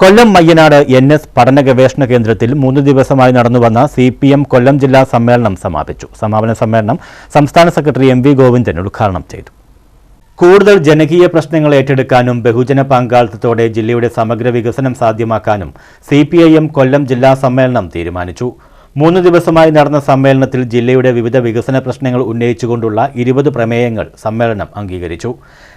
കൊല്ലം Mayyanad N S പഠന ഗവേഷണ കേന്ദ്രത്തിൽ മൂന്ന് ദിവസമായി നടന്നുവന്ന സി പി എം കൊല്ലം ജില്ലാ സമ്മേളനം സമാപിച്ചു. സമാപന സമ്മേളനം സംസ്ഥാന സെക്രട്ടറി എം വി ഗോവിന്ദൻ ഉദ്ഘാടനം ചെയ്തു. കൂടുതൽ ജനകീയ പ്രശ്നങ്ങൾ ഏറ്റെടുക്കാനും ബഹുജന പങ്കാളിത്തത്തോടെ ജില്ലയുടെ സമഗ്ര വികസനം സാധ്യമാക്കാനും സി കൊല്ലം ജില്ലാ സമ്മേളനം തീരുമാനിച്ചു. മൂന്ന് ദിവസമായി നടന്ന സമ്മേളനത്തിൽ ജില്ലയുടെ വിവിധ വികസന പ്രശ്നങ്ങൾ ഉന്നയിച്ചുകൊണ്ടുള്ള ഇരുപത് പ്രമേയങ്ങൾ സമ്മേളനം അംഗീകരിച്ചു.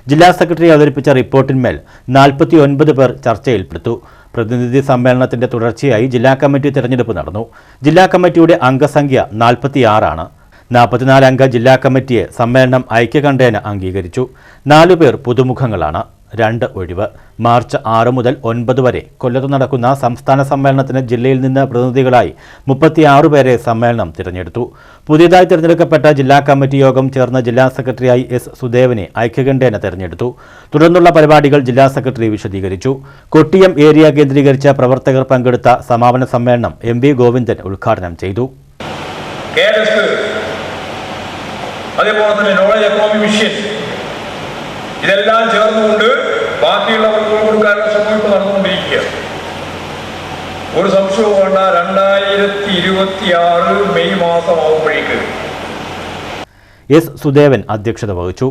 ജില്ലാ സെക്രട്ടറി അവതരിപ്പിച്ച റിപ്പോർട്ടിന്മേൽ നാൽപ്പത്തി ഒൻപത് പേർ ചർച്ചയിൽപ്പെടുത്തു പ്രതിനിധി സമ്മേളനത്തിന്റെ തുടർച്ചയായി ജില്ലാ കമ്മിറ്റി തെരഞ്ഞെടുപ്പ് നടന്നു. ജില്ലാ കമ്മിറ്റിയുടെ അംഗസംഖ്യ നാൽപ്പത്തിയാറാണ്. നാൽപ്പത്തിനാല് അംഗ ജില്ലാ കമ്മിറ്റിയെ സമ്മേളനം ഐക്യകണ്ഠേന അംഗീകരിച്ചു. നാലുപേർ പുതുമുഖങ്ങളാണ്. രണ്ട് ഒഴിവ്. മാർച്ച് ആറ് മുതൽ ഒൻപത് വരെ കൊല്ലത്ത് നടക്കുന്ന സംസ്ഥാന സമ്മേളനത്തിന് ജില്ലയിൽ നിന്ന് പ്രതിനിധികളായി മുപ്പത്തിയാറ് പേരെ സമ്മേളനം തിരഞ്ഞെടുത്തു. പുതിയതായി തിരഞ്ഞെടുക്കപ്പെട്ട ജില്ലാ കമ്മിറ്റി യോഗം ചേർന്ന ജില്ലാ സെക്രട്ടറിയായി എസ് സുദേവനെ ഐക്യകണ്ഠേന തെരഞ്ഞെടുത്തു. തുടർന്നുള്ള പരിപാടികൾ ജില്ലാ സെക്രട്ടറി വിശദീകരിച്ചു. കൊട്ടിയം ഏരിയ കേന്ദ്രീകരിച്ച പ്രവർത്തകർ പങ്കെടുത്ത സമാപന സമ്മേളനം എം വി ഗോവിന്ദൻ ഉദ്ഘാടനം ചെയ്തു. അതേപോലെ തന്നെ നോളജ് എക്കോണമി മിഷൻ ഇതെല്ലാം ചേർന്നുകൊണ്ട് ബാക്കിയുള്ളവർക്ക് കൊടുക്കാനുള്ള ശ്രമം നടന്നുകൊണ്ടിരിക്കുക. ഒരു സംശയവും വേണ്ട. രണ്ടായിരത്തി ഇരുപത്തി ആറ് മെയ് മാസം ആവുമ്പോഴേക്ക് എസ് സുദേവൻ അധ്യക്ഷത വഹിച്ചു.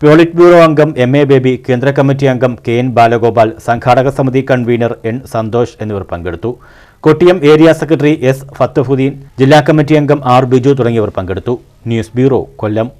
പോളിറ്റ് ബ്യൂറോ അംഗം എം എ ബേബി കേന്ദ്ര കമ്മിറ്റി അംഗം കെ എൻ ബാലഗോപാൽ സംഘാടക സമിതി കൺവീനർ എൻ സന്തോഷ് എന്നിവർ പങ്കെടുത്തു. Kottiyam area secretary S Fathahuddeen ജില്ലാ കമ്മിറ്റി അംഗം ആർ ബിജു തുടങ്ങിയവർ പങ്കെടുത്തു. News bureau Kollam.